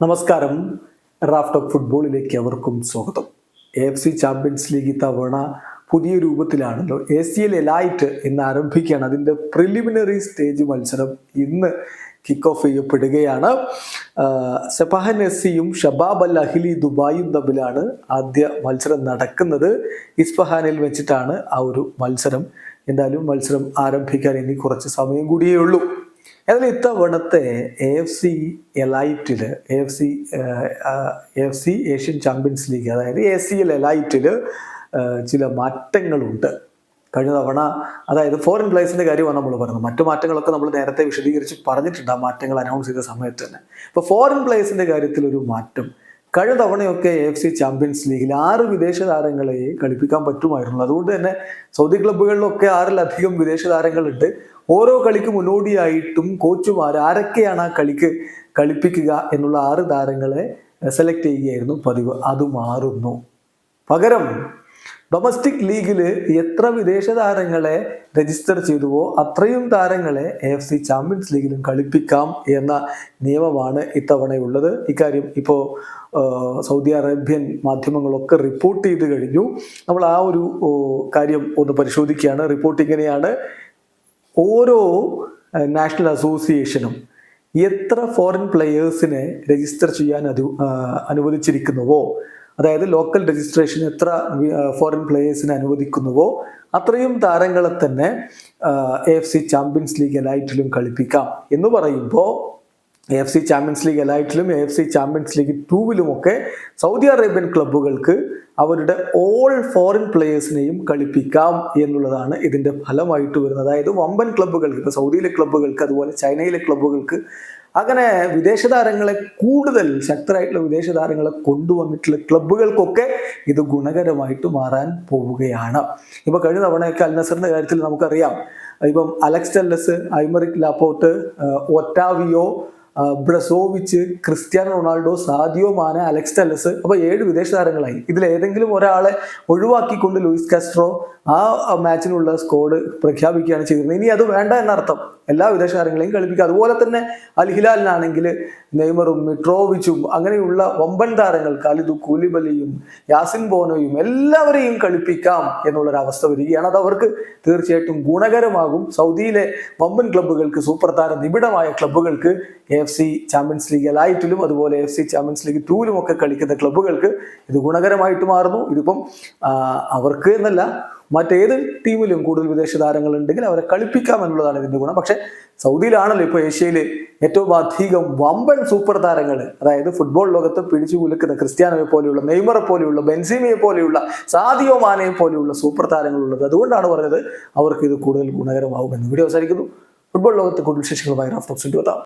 നമസ്കാരം. Raft of ഫുട്ബോളിലേക്ക് അവർക്കും സ്വാഗതം. A F C champions league ഇത്തവണ പുതിയ രൂപത്തിലാണല്ലോ. എ സി എൽ എലൈറ്റ് ഇന്ന് ആരംഭിക്കുകയാണ് അതിന്റെ പ്രിലിമിനറി സ്റ്റേജ് മത്സരം ഇന്ന് കിക്ക് ഓഫ് ചെയ്യപ്പെടുകയാണ് സെഫാഹൻ എസ്സിയും ഷബാബ് അൽ അഹിലി ദുബായും തമ്മിലാണ് ആദ്യ മത്സരം നടക്കുന്നത്. ഇസ്ഫഹാനിൽ വെച്ചിട്ടാണ് ആ ഒരു മത്സരം. എന്തായാലും മത്സരം ആരംഭിക്കാൻ ഇനി കുറച്ച് സമയം കൂടിയേ ഉള്ളൂ. എന്നാൽ ഇത്തവണത്തെ A F C എലൈറ്റിൽ A F C A F C Asian champions league അതായത് എ സി എൽ എലൈറ്റിൽ ചില മാറ്റങ്ങളുണ്ട്. കഴിഞ്ഞ തവണ അതായത് ഫോറിൻ പ്ലേസിന്റെ കാര്യമാണ് നമ്മൾ പറയുന്നത് മറ്റു മാറ്റങ്ങളൊക്കെ നമ്മൾ നേരത്തെ വിശദീകരിച്ച് പറഞ്ഞിട്ടുണ്ട് ആ മാറ്റങ്ങൾ അനൗൺസ് ചെയ്ത സമയത്ത് തന്നെ. ഇപ്പോൾ ഫോറിൻ പ്ലേസിന്റെ കാര്യത്തിൽ ഒരു മാറ്റം. കഴിഞ്ഞ തവണയൊക്കെ എഫ് സി ചാമ്പ്യൻസ് ലീഗിൽ ആറ് വിദേശ താരങ്ങളെ കളിപ്പിക്കാൻ പറ്റുമായിരുന്നു. അതുകൊണ്ട് തന്നെ സൗദി ക്ലബ്ബുകളിലൊക്കെ ആറിലധികം വിദേശ താരങ്ങളുണ്ട്. ഓരോ കളിക്ക് മുന്നോടിയായിട്ടും കോച്ചുമാർ ആരൊക്കെയാണ് ആ കളിക്ക് കളിപ്പിക്കുക എന്നുള്ള ആറ് താരങ്ങളെ സെലക്ട് ചെയ്യുകയായിരുന്നു. പതിവ്. അത് മാറുന്നു. പകരം ഡൊമസ്റ്റിക് ലീഗിൽ എത്ര വിദേശ താരങ്ങളെ രജിസ്റ്റർ ചെയ്തുവോ അത്രയും താരങ്ങളെ എഫ് സി ചാമ്പ്യൻസ് ലീഗിലും കളിപ്പിക്കാം എന്ന നിയമമാണ് ഇത്തവണയുള്ളത്. ഇക്കാര്യം ഇപ്പോൾ സൗദി അറേബ്യൻ മാധ്യമങ്ങളൊക്കെ റിപ്പോർട്ട് ചെയ്ത് കഴിഞ്ഞു. നമ്മൾ ആ ഒരു കാര്യം ഒന്ന് പരിശോധിക്കുകയാണ്. റിപ്പോർട്ട് ഇങ്ങനെയാണ്. ഓരോ നാഷണൽ അസോസിയേഷനും എത്ര ഫോറിൻ പ്ലെയേഴ്സിനെ രജിസ്റ്റർ ചെയ്യാൻ അത് അനുവദിച്ചിരിക്കുന്നുവോ? അതായത് ലോക്കൽ രജിസ്ട്രേഷൻ എത്ര ഫോറിൻ പ്ലെയേഴ്സിനെ അനുവദിക്കുന്നുവോ? അത്രയും താരങ്ങളെ തന്നെ എഫ് സി ചാമ്പ്യൻസ് ലീഗ് എലൈറ്റിലും കളിപ്പിക്കാം എന്ന് പറയുമ്പോൾ A F C champions league എലൈറ്റിലും A F C champions league ടൂവിലുമൊക്കെ Saudi Arabian ക്ലബ്ബുകൾക്ക് അവരുടെ ഓൾ ഫോറിൻ പ്ലേയേഴ്സിനെയും കളിപ്പിക്കാം എന്നുള്ളതാണ് ഇതിന്റെ ഫലമായിട്ട് വരുന്നത്. അതായത് വമ്പൻ ക്ലബ്ബുകൾക്ക് ഇപ്പോൾ സൗദിയിലെ ക്ലബ്ബുകൾക്ക് അതുപോലെ ചൈനയിലെ ക്ലബ്ബുകൾക്ക് അങ്ങനെ വിദേശ താരങ്ങളെ കൂടുതൽ ശക്തരായിട്ടുള്ള വിദേശ താരങ്ങളെ കൊണ്ടുവന്നിട്ടുള്ള ക്ലബ്ബുകൾക്കൊക്കെ ഇത് ഗുണകരമായിട്ട് മാറാൻ പോവുകയാണ്. ഇപ്പോൾ കഴിഞ്ഞ തവണയൊക്കെ അൽനസറിന്റെ കാര്യത്തിൽ നമുക്കറിയാം. ഇപ്പം Alex Telles Aymeric Laporte Otavio Brozovic Cristiano Ronaldo Sadio Mane Alex Telles അപ്പൊ ഏഴ് വിദേശ താരങ്ങളായി. ഇതിൽ ഏതെങ്കിലും ഒരാളെ ഒഴിവാക്കിക്കൊണ്ട് ലൂയിസ് കാസ്ട്രോ ആ മാച്ചിനുള്ള സ്കോഡ് പ്രഖ്യാപിക്കുകയാണ് ചെയ്തിരുന്നത്. ഇനി അത് വേണ്ട എന്നർത്ഥം എല്ലാ വിദേശ താരങ്ങളെയും കളിപ്പിക്കുക. അതുപോലെ തന്നെ അൽ ഹിലാലിനാണെങ്കിൽ നെയ്മറും മിട്രോവിച്ചും അങ്ങനെയുള്ള വമ്പൻ താരങ്ങൾ കാലിദു കൂലിബലിയും യാസിൻ ബോനോയും എല്ലാവരെയും കളിപ്പിക്കാം എന്നുള്ളൊരവസ്ഥ വരികയാണ്. അത് അവർക്ക് തീർച്ചയായിട്ടും ഗുണകരമാകും. സൗദിയിലെ വമ്പൻ ക്ലബ്ബുകൾക്ക് സൂപ്പർ താര നിബിഡമായ ക്ലബ്ബുകൾക്ക് എഫ് സി ചാമ്പ്യൻസ് ലീഗ് എലൈറ്റിലും അതുപോലെ എഫ് സി ചാമ്പ്യൻസ് ലീഗ് ടൂവിലും ഒക്കെ കളിക്കുന്ന ക്ലബ്ബുകൾക്ക് ഇത് ഗുണകരമായിട്ട് മാറുന്നു. ഇതിപ്പം അവർക്ക് എന്നല്ല മറ്റേത് ടീമിലും കൂടുതൽ വിദേശ താരങ്ങൾ ഉണ്ടെങ്കിൽ അവരെ കളിപ്പിക്കാം എന്നുള്ളതാണ് ഇതിന്റെ ഗുണം. പക്ഷെ സൗദിയിലാണല്ലോ ഇപ്പോൾ ഏഷ്യയിൽ ഏറ്റവും അധികം വമ്പൻ സൂപ്പർ താരങ്ങൾ അതായത് ഫുട്ബോൾ ലോകത്ത് പിടിച്ചു കുലുക്കുന്ന ക്രിസ്ത്യാനോയെ പോലെയുള്ള നെയ്മറെ പോലെയുള്ള ബെൻസീമയെ പോലെയുള്ള സാദിയോ മാനയെ പോലെയുള്ള സൂപ്പർ താരങ്ങളുള്ളത് അതുകൊണ്ടാണ് പറഞ്ഞത് അവർക്ക് ഇത് കൂടുതൽ ഗുണകരമാകുമെന്ന് വീഡിയോ അവസാനിക്കുന്നു. ഫുട്ബോൾ ലോകത്ത് കൂടുതൽ വിശേഷങ്ങളുമായി എത്താം